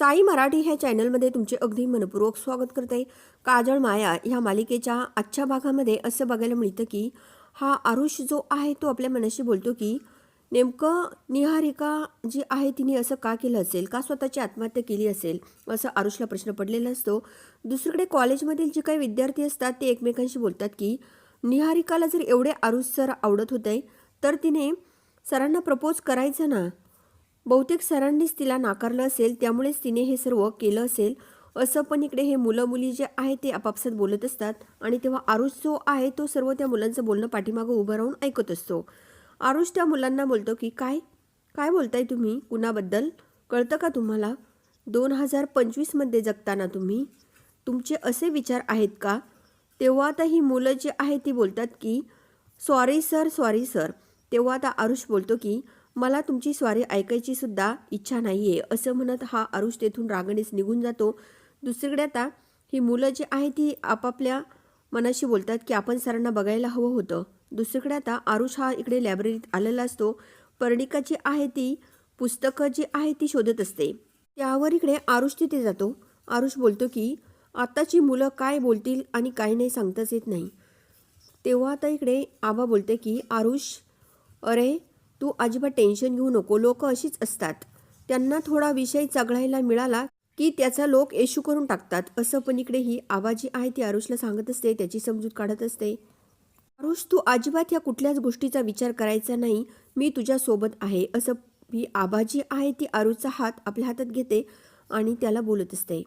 साई मराठी ह्या चॅनलमध्ये तुमचे अगदी मनपूर्वक स्वागत करते. काजळ माया ह्या मालिकेच्या आजच्या भागामध्ये असं बघायला मिळतं की हा आरुष जो आहे तो आपल्या मनाशी बोलतो की नेमकं निहारिका जी आहे तिने असं का केलं असेल? का स्वतःची आत्महत्या केली असेल? असं आरुषला प्रश्न पडलेला असतो. दुसरीकडे कॉलेजमधील जे काही विद्यार्थी असतात ते एकमेकांशी बोलतात की निहारिकाला जर एवढे आरुष सर आवडत होते तर तिने सरांना प्रपोज करायचं ना? बहुतेक सरांनीच तिला नाकारलं असेल त्यामुळेच तिने हे सर्व केलं असेल. असं पण इकडे हे मुलं मुली जे आहे ते आपापसात बोलत असतात आणि तेव्हा आरुष जो आहे तो सर्व त्या मुलांचं बोलणं पाठीमागं उभं राहून ऐकत असतो. आरुष त्या मुलांना बोलतो की काय? काय बोलताय तुम्ही? कुणाबद्दल? कळतं का तुम्हाला? दोन हजार पंचवीसमध्ये जगताना तुम्ही? तुमचे असे विचार आहेत का? तेव्हा आता ही मुलं जी आहेत ती बोलतात की सॉरी सर सॉरी सर. तेव्हा आता आरुष बोलतो की मला तुमची स्वारी ऐकायची सुद्धा इच्छा नाही आहे असं म्हणत हा आरुष तेथून रागणीच निघून जातो. दुसरीकडे आता ही मुलं जी आहे ती आपापल्या मनाशी बोलतात की आपण सरांना बघायला हवं होतं. दुसरीकडे आता आरुष हा इकडे लायब्ररीत आलेला असतो. पर्णिका जी आहे ती पुस्तकं जी आहे ती शोधत असते. त्यावर इकडे आरुष तिथे जातो. आरुष बोलतो की आत्ताची मुलं काय बोलतील आणि काय नाही सांगताच येत नाही. तेव्हा आता इकडे आबा बोलते की आरुष अरे तू अजिबात टेन्शन घेऊ नको. लोक अशीच असतात. त्यांना थोडा विषय चघळायला मिळाला की त्याचा लोक येशू करून टाकतात. असं पण इकडे ही आबा जी आहे ती आरुषला सांगत असते त्याची समजूत काढत असते. आरुष तू अजिबात या कुठल्याच गोष्टीचा विचार करायचा नाही. मी तुझ्यासोबत आहे. असं ही आबाजी आहे ती आरुषचा हात आपल्या हातात घेते आणि त्याला बोलत असते.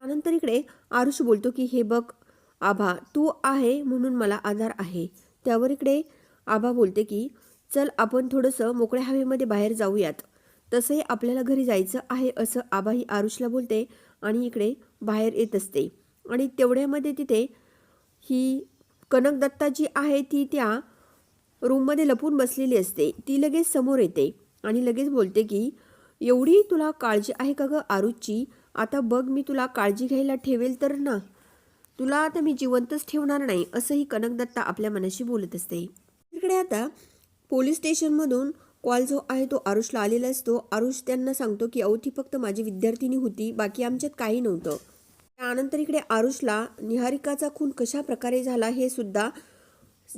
त्यानंतर इकडे आरुष बोलतो की हे बघ आभा तू आहे म्हणून मला आधार आहे. त्यावर इकडे आभा बोलते की चल आपण थोडंसं मोकळ्या हवेमध्ये बाहेर जाऊयात. तसंही आपल्याला घरी जायचं आहे असं आबा ही आरुषला बोलते आणि इकडे बाहेर येत असते. आणि तेवढ्यामध्ये तिथे ही कनक दत्ता जी आहे ती त्या रूममध्ये लपून बसलेली असते. ती लगेच समोर येते आणि लगेच बोलते की एवढी तुला काळजी आहे का गं आरुषची? आता बघ मी तुला काळजी घ्यायला ठेवेल तर ना. तुला आता मी जिवंतच ठेवणार नाही असंही कनकदत्ता आपल्या मनाशी बोलत असते. इकडे आता पोलीस स्टेशनमधून कॉल जो आहे तो आरुषला आलेला असतो. आरुष त्यांना सांगतो की अवती फक्त माझी विद्यार्थिनी होती बाकी आमच्यात काही नव्हतं. त्यानंतर इकडे आरुषला निहारिकाचा खून कशा प्रकारे झाला हे सुद्धा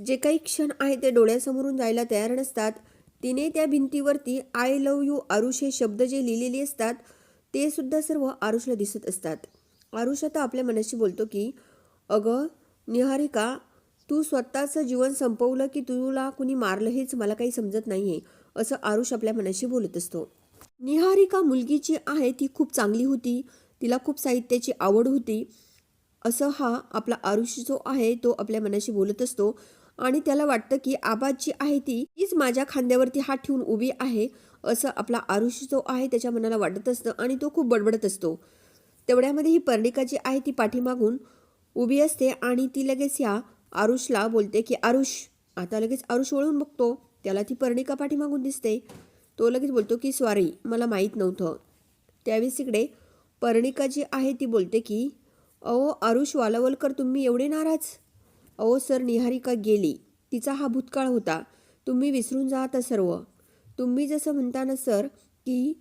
जे काही क्षण आहे ते डोळ्यासमोरून जायला तयार नसतात. तिने त्या भिंतीवरती आय लव यू आरुष हे शब्द जे लिहिलेले असतात ते सुद्धा सर्व आरुषला दिसत असतात. आरुष आता आपल्या मनाशी बोलतो की अगं निहारिका तू स्वतःचं जीवन संपवलं की तुला कुणी मारलं हेच मला काही समजत नाही आहे असं आरुष आपल्या मनाशी बोलत असतो. निहारिका मुलगी जी आहे ती खूप चांगली होती तिला खूप साहित्याची आवड होती असं हा आपला आरुष जो आहे तो आपल्या मनाशी बोलत असतो आणि त्याला वाटतं की आबाज जी आहे ती तीच माझ्या खांद्यावरती हात ठेवून उभी आहे असं आपला आरुष जो आहे त्याच्या मनाला वाटत असतं आणि तो खूप बडबडत असतो. तेवढ्यामध्ये ही पर्णिका जी आहे ती पाठीमागून उभी असते आणि ती लगेच ह्या आरुषला बोलते की आरुष आता लगेच आरुष वळून बघतो. त्याला ती पर्णिका पाठीमागून दिसते. तो लगेच बोलतो की सॉरी मला माहीत नव्हतं. त्यावेळेस इकडे पर्णिका जी आहे ती बोलते की अहो आरुष वालावलकर तुम्ही एवढे नाराज? अहो सर निहारिका गेली. तिचा हा भूतकाळ होता. तुम्ही विसरून जा आता सर्व. तुम्ही जसं म्हणता ना सर की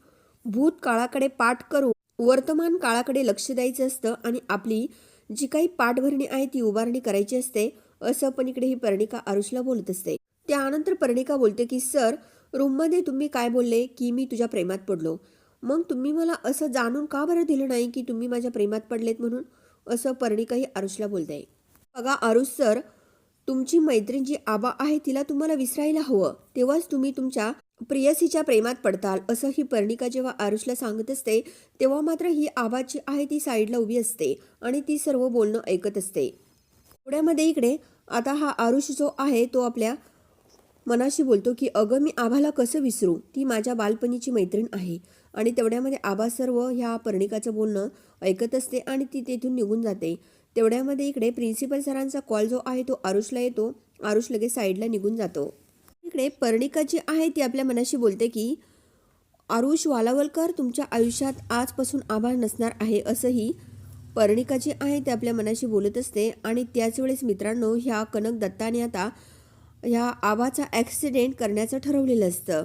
भूतकाळाकडे पाठ करू वर्तमान काळाकडे लक्ष द्यायचं असतं आणि आपली जी काही पाठभरणी आहे ती उभारणी करायची असते. असं पण इकडे ही पर्णिका आरुषला बोलत असते. त्यानंतर पर्णिका बोलते की सर रूममध्ये तुम्ही काय बोलले? की मी तुझ्या प्रेमात पडलो. मग तुम्ही मला असं जाणून का बरं दिलं नाही की तुम्ही माझ्या प्रेमात पडलेत म्हणून? असं पर्णिकाही आरुषला बोलते. बघा आरुष सर तुमची मैत्रीण जी आबा आहे तिला तुम्हाला विसरायला हवं. तेव्हाच तुम्ही तुमच्या प्रियसीच्या प्रेमात पडताल असं ही पर्णिका जेव्हा आरुषला सांगत असते तेव्हा मात्र ही आबाची आहे ती साईडला उभी असते आणि ती सर्व बोलणं ऐकत असते. थोड्यामध्ये इकडे आता हा आरुष जो आहे तो आपल्या मनाशी बोलतो की अगं मी आभाला कसं विसरू? ती माझ्या बालपणीची मैत्रीण आहे. आणि तेवढ्यामध्ये आबा सर्व ह्या पर्णिकाचं बोलणं ऐकत असते आणि ती तेथून निघून जाते. तेवढ्यामध्ये इकडे प्रिन्सिपल सरांचा कॉल जो आहे तो आरुषला येतो. आरुष लगेच साईडला निघून जातो. इकडे पर्णिका जी आहे ती आपल्या मनाशी बोलते की आरुष वालावलकर तुमच्या आयुष्यात आजपासून आभार नसणार आहे असंही पर्णिका जी आहे ते आपल्या मनाशी बोलत असते. आणि त्याच वेळेस मित्रांनो ह्या कनक दत्ताने आता ह्या आबाचा ॲक्सिडेंट करण्याचं ठरवलेलं असतं.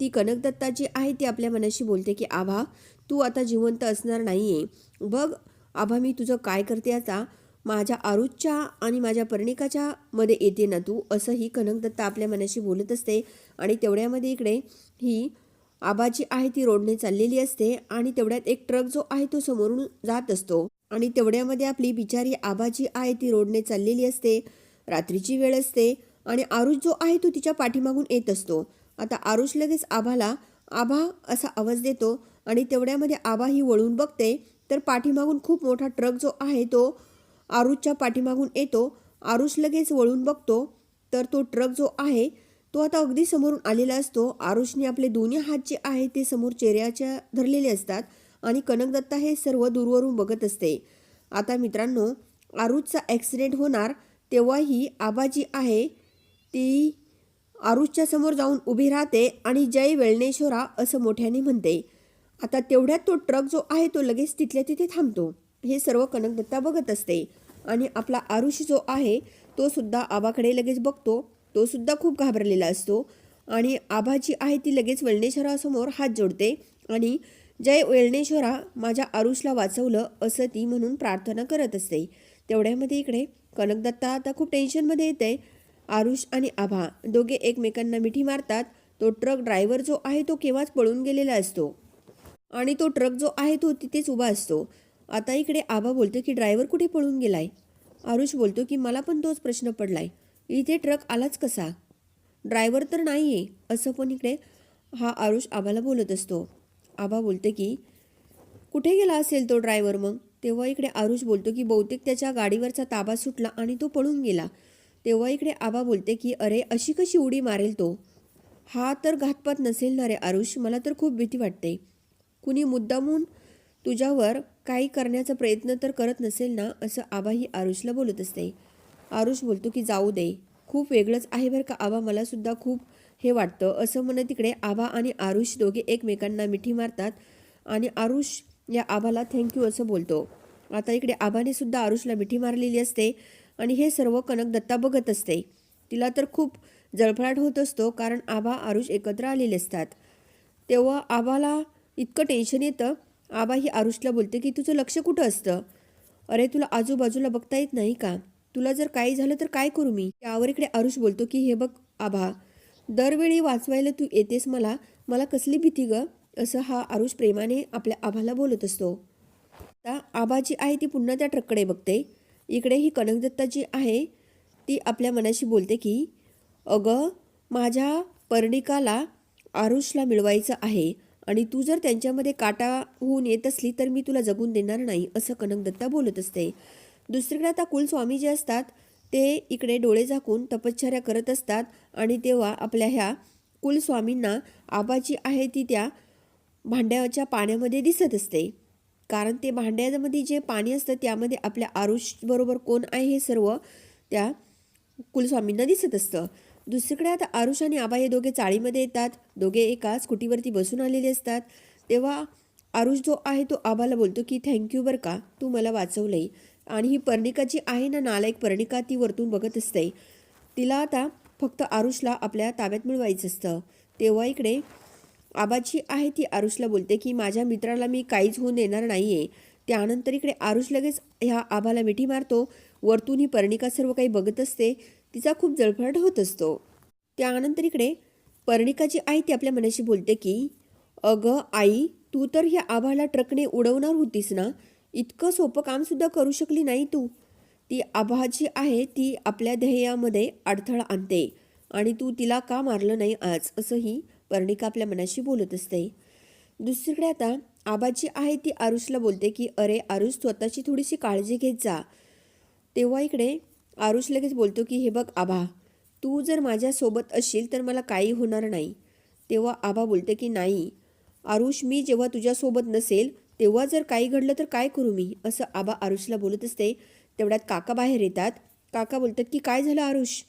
ती कनक दत्ता जी आहे ती आपल्या मनाशी बोलते की आभा तू आता जिवंत असणार नाही आहे बघ आभा मी तुझं काय करते आता? माझ्या आरुजच्या आणि माझ्या पर्णिकाच्या मध्ये येते ना तू? असं ही कनकदत्ता आपल्या मनाशी बोलत असते. आणि तेवढ्यामध्ये इकडे ही आबाजी आहे ती रोडने चाललेली असते. आणि तेवढ्यात एक ट्रक जो आहे तो समोरून जात असतो. आणि तेवढ्यामध्ये आपली बिचारी आबाजी आहे ती रोडने चाललेली असते. रात्रीची वेळ असते. आणि आरुष जो आहे तो तिच्या पाठीमागून येत असतो. आता आरुष लगेच आभाला आभा असा आवाज देतो. आणि तेवढ्यामध्ये आभा ही वळून बघते. तर पाठीमागून खूप मोठा ट्रक जो आहे तो आरुषच्या पाठीमागून येतो. आरुष लगेच वळून बघतो. तर तो ट्रक जो आहे तो आता अगदी समोरून आलेला असतो. आरुषने आपले दोन्ही हात जे आहे ते समोर चेहऱ्याच्या धरलेले असतात आणि कनकदत्ता हे सर्व दूरवरून बघत असते. आता मित्रांनो आरुषचा ॲक्सिडेंट होणार तेव्हाही आबाजी आहे ती आरुषच्या समोर जाऊन उभी राहते आणि जय वेळणेश्वरा असं मोठ्याने म्हणते. आता तेवढ्यात तो ट्रक जो आहे तो लगेच तिथल्या तिथे थांबतो. हे सर्व कनकदत्ता बघत असते. आणि आपला आरुष जो आहे तो सुद्धा आबाकडे लगेच बघतो. तो सुद्धा खूप घाबरलेला असतो. आणि आभा जी आहे ती लगेच वेळणेश्वरासमोर हात जोडते. आणि जय वेळणेश्वरा माझ्या आरुषला वाचवलं असं ती म्हणून प्रार्थना करत असते. तेवढ्यामध्ये इकडे कनकदत्ता आता खूप टेन्शनमध्ये येते. आरुष आणि आभा दोघे एकमेकांना मिठी मारतात. तो ट्रक ड्रायव्हर जो आहे तो केव्हाच पळून गेलेला असतो. आणि तो ट्रक जो आहे तो तिथेच उभा असतो. आता इकडे आबा बोलतो की ड्रायव्हर कुठे पळून गेलाय? आरुष बोलतो की मला पण तोच प्रश्न पडलाय. इथे ट्रक आलाच कसा? ड्रायव्हर तर नाही आहे असं पण इकडे हा आरुष आबाला बोलत असतो. आबा बोलतो की कुठे गेला असेल तो ड्रायव्हर मग? तेव्हा इकडे आरुष बोलतो की बहुतेक त्याच्या गाडीवरचा ताबा सुटला आणि तो पळून गेला. तेव्हा इकडे आबा बोलते की अरे अशी कशी उडी मारेल तो? हा तर घातपात नसेल ना रे आरुष मला तर खूप भीती वाटते. कुणी मुद्दामून तुझ्यावर काही करण्याचा प्रयत्न तर करत नसेल ना असं आबाही आरुषला बोलत असते. आरुष बोलतो की जाऊ दे. खूप वेगळंच आहे बरं का आबा. मला सुद्धा खूप हे वाटतं. असं म्हणत तिकडे आबा आणि आरुष दोघे एकमेकांना मिठी मारतात आणि आरुष या आबाला थँक्यू असं बोलतो. आता इकडे आबाने सुद्धा आरुषला मिठी मारलेली असते आणि हे सर्व कनक दत्ता बघत असते. तिला तर खूप जळफळाट होत असतो कारण आबा आरुष एकत्र आलेले असतात. तेव्हा आबाला इतकं टेन्शन येतं. आबा ही आरुषला बोलते की तुझं लक्ष कुठं असतं? अरे तुला आजूबाजूला बघता येत नाही का? तुला जर काही झालं तर काय करू मी? त्यावर इकडे आरुष बोलतो की हे बघ आभा दरवेळी वाचवायला तू येतेस मला? मला कसली भीती ग? असं हा आरुष प्रेमाने आपल्या आभाला बोलत असतो. आता आबाजी आहे ती पुन्हा त्या ट्रककडे बघते. इकडे ही कनकदत्ता जी आहे ती आपल्या मनाशी बोलते की अगं माझ्या पर्णिकाला आरुषला मिळवायचं आहे. आणि तू जर त्यांच्यामध्ये काटा होऊन येत असली तर मी तुला जगून देणार नाही असं कनकदत्ता बोलत असते. दुसरीकडे आता कुलस्वामी जे असतात ते इकडे डोळे झाकून तपश्चर्या करत असतात आणि तेव्हा आपल्या ह्या कुलस्वामींना आबाची आहे ती त्या भांड्याच्या पाण्यामध्ये दिसत असते. कारण ते भांड्यामध्ये जे पाणी असतं त्यामध्ये आपल्या आरुषबरोबर कोण आहे हे सर्व त्या कुलस्वामींना दिसत असतं. दुसरीकडे आता आरुष आणि आबा हे दोघे चाळीमध्ये येतात. दोघे एका स्कूटीवरती बसून आलेले असतात. तेव्हा आरुष जो आहे तो आबाला बोलतो की थँक्यू बरं का तू मला वाचवलंय. आणि ही पर्णिका जी आहे ना नालायक पर्णिका ती वरतून बघत असते. तिला आता फक्त आरुषला आपल्या ताब्यात मिळवायचं असतं. तेव्हा इकडे आबाची आहे ती आरुषला बोलते की माझ्या मित्राला मी काहीच होऊन देणार नाही आहे त्यानंतर इकडे आरुष लगेच ह्या आबाला मिठी मारतो. वरतून ही पर्णिका सर्व काही बघत असते. तिचा खूप जळफळाट होत असतो. त्यानंतर इकडे पर्णिका जी आहे ती आपल्या मनाशी बोलते की अगं आई तू तर ह्या आभाला ट्रकने उडवणार होतीस ना? इतकं सोपं कामसुद्धा करू शकली नाही तू. ती आभा जी आहे ती आपल्या ध्येयामध्ये अडथळा आणते आणि तू तिला का मारलं नाही आज? असंही पर्णिका आपल्या मनाशी बोलत असते. दुसरीकडे आता आबाजी आहे ती आरुषला बोलते की अरे आरुष स्वतःची थोडीशी काळजी घेत जा. तेव्हा इकडे आरुष लगेच बोलतो की हे बघ आभा तू जर माझ्यासोबत असशील तर मला काही होणार नाही. तेव्हा आभा बोलते की नाही आरुष मी जेव्हा तुझ्यासोबत नसेल तेव्हा जर काही घडलं तर काय करू मी? असं आबा आरुषला बोलत असते. तेवढ्यात काका बाहेर येतात. काका बोलतात की काय झालं आरुष?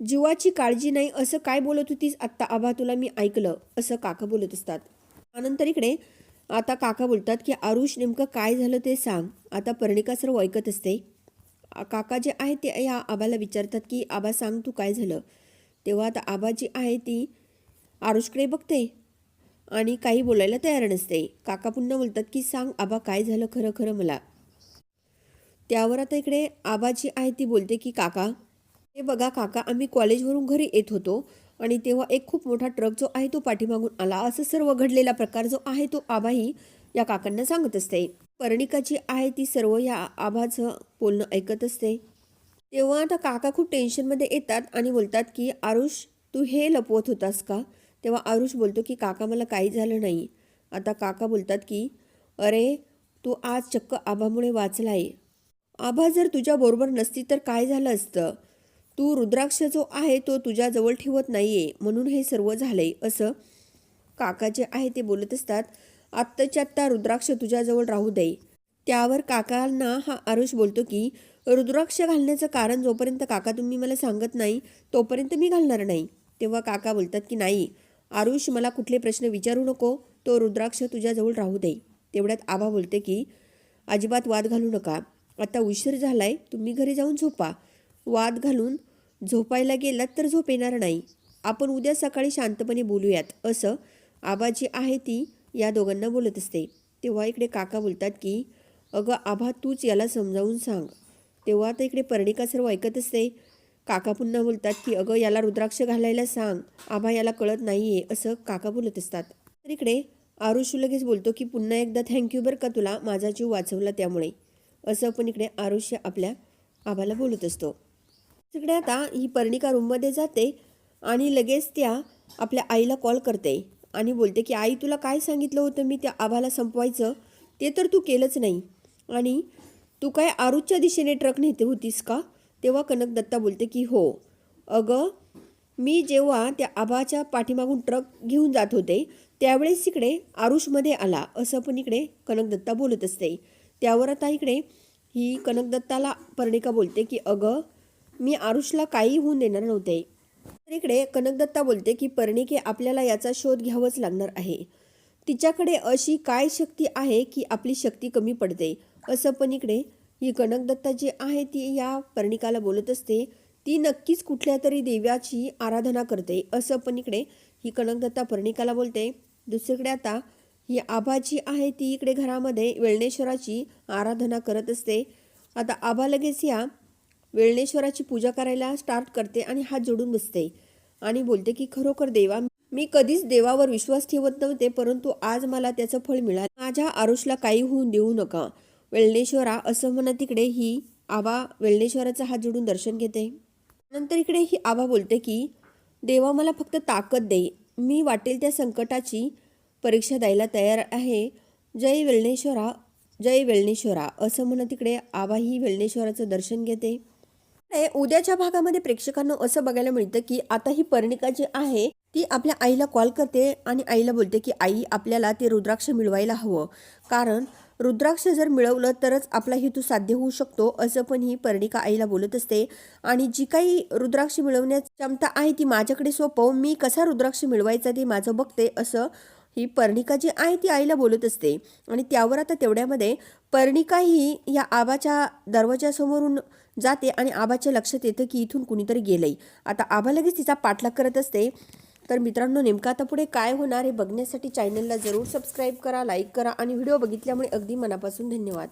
जीवाची काळजी नाही असं काय बोलत होतीस? आत्ता आबा तुला मी ऐकलं असं काका बोलत असतात. त्यानंतर इकडे आता काका बोलतात की आरुष नेमकं काय झालं ते सांग. आता पर्णिका सर्व ऐकत असते. काका जे आहे ते या आबाला विचारतात की आबा सांग तू काय झालं? तेव्हा आता आबा जी आहे ती आरुषकडे बघते आणि काही बोलायला तयार नसते. काका पुन्हा बोलतात की सांग आबा काय झालं खरं खरं मला? त्यावर आता इकडे आबा जी आहे ती बोलते की काका हे बघा काका आम्ही कॉलेजवरून घरी येत होतो आणि तेव्हा एक खूप मोठा ट्रक जो आहे तो पाठीमागून आला. असं सर्व घडलेला प्रकार जो आहे तो आबाही या काकांना सांगत असते. पर्णिका जी आहे ती सर्व या आभाचं बोलणं ऐकत असते. तेव्हा आता काका खूप टेन्शनमध्ये येतात आणि बोलतात की आरुष तू हे लपवत होतास का? तेव्हा आरुष बोलतो की काका मला काही झालं नाही. आता काका बोलतात की अरे तू आज चक्क आभामुळे वाचला आहे आभा जर तुझ्याबरोबर नसती तर काय झालं असतं? तू रुद्राक्ष जो आहे तो तुझ्याजवळ ठेवत नाही आहे म्हणून हे सर्व झालं आहे असं काका जे आहे ते बोलत असतात. आत्ताच्या आत्ता रुद्राक्ष तुझ्याजवळ राहू दे. त्यावर काकांना हा आरुष बोलतो की रुद्राक्ष घालण्याचं कारण जोपर्यंत काका तुम्ही मला सांगत नाही तोपर्यंत मी घालणार नाही. तेव्हा काका बोलतात की नाही आरुष मला कुठले प्रश्न विचारू नको तो रुद्राक्ष तुझ्याजवळ राहू दे. तेवढ्यात आबा बोलते की अजिबात वाद घालू नका. आता उशीर झालाय तुम्ही घरी जाऊन झोपा. वाद घालून झोपायला गेलात तर झोप येणार नाही. आपण उद्या सकाळी शांतपणे बोलूयात. असं आबा जी आहे ती या दोघांना बोलत असते. तेव्हा इकडे काका बोलतात की अगं आभा तूच याला समजावून सांग. तेव्हा आता इकडे पर्णिका सर्व ऐकत असते. काका पुन्हा बोलतात की अगं याला रुद्राक्ष घालायला सांग. आभा याला कळत नाही आहे असं काका बोलत असतात. तर इकडे आरुषू लगेच बोलतो की पुन्हा एकदा थँक्यू बरं का तुला? माझा जीव वाचवला त्यामुळे. असं पण इकडे आरुष्य आपल्या आबाला बोलत असतो. तिकडे आता ही पर्णिका रूममध्ये जाते आणि लगेच त्या आपल्या आईला कॉल करते. आणि बोलते की आई तुला काय सांगितलं होतं मी त्या आभाला संपवायचं? ते तर तू केलंच नाही. आणि तू काय आरुजच्या दिशेने ट्रक नेते होतीस का? तेव्हा कनक दत्ता बोलते की हो. अगं मी जेव्हा त्या आबाच्या पाठीमागून ट्रक घेऊन जात होते त्यावेळेस इकडे आरुषमध्ये आला. असं पण इकडे कनक दत्ता बोलत असते. त्यावर आता इकडे ही कनक दत्ताला पर्णिका बोलते की अगं मी आरुषला काही होऊन देणार नव्हते. तर इकडे कनकदत्ता बोलते की पर्णिके आपल्याला याचा शोध घ्यावाच लागणार आहे. तिच्याकडे अशी काय शक्ती आहे की आपली शक्ती कमी पडते? असं पण इकडे ही कनकदत्ता जी आहे ती या पर्णिकाला बोलत असते. ती नक्कीच कुठल्या तरी देव्याची आराधना करते. असं पण इकडे ही कनकदत्ता पर्णिकाला बोलते. दुसरीकडे आता ही आभाची आहे ती इकडे घरामध्ये वेळणेश्वराची आराधना करत असते. आता आभा लगेच या वेळणेश्वराची पूजा करायला स्टार्ट करते आणि हात जोडून बसते. आणि बोलते की खरोखर देवा मी कधीच देवावर विश्वास ठेवत नव्हते परंतु आज मला त्याचं फळ मिळालं. माझ्या आरुषला काही होऊन देऊ नका वेळणेश्वरा असं म्हणत तिकडे ही आबा वेळणेश्वराचा हात जोडून दर्शन घेते. नंतर इकडे ही आबा बोलते की देवा मला फक्त ताकद दे. मी वाटेल त्या संकटाची परीक्षा द्यायला तयार आहे. जय वेळणेश्वरा जय वेळणेश्वरा. असं म्हणत तिकडे आबाही वेळणेश्वराचं दर्शन घेते. उद्याच्या भागामध्ये प्रेक्षकांना असं बघायला मिळतं की आता ही पर्णिका जी आहे ती आपल्या आईला कॉल करते आणि आईला बोलते की आई आपल्याला ते रुद्राक्ष मिळवायला हवं. कारण रुद्राक्ष जर मिळवलं तरच आपला हेतू साध्य होऊ शकतो असं पण ही पर्णिका आईला बोलत असते. आणि जी काही रुद्राक्ष मिळवण्याची क्षमता आहे ती माझ्याकडे सोपव मी कसा रुद्राक्ष मिळवायचा ते माझं बघते असं ही पर्णिका जी आहे ती आईला बोलत असते. आणि त्यावर आता तेवढ्यामध्ये पर्णिका ही या आबाच्या दरवाजासमोरून जाते आणि आबाच्या लक्षात येतं की इथून कुणीतरी गेलंय. आता आबा लगेच तिचा पाठलाग करत असते. तर मित्रांनो नेमकं आता पुढे काय होणार हे बघण्यासाठी चॅनलला जरूर सबस्क्राईब करा लाईक करा आणि व्हिडिओ बघितल्यामुळे अगदी मनापासून धन्यवाद.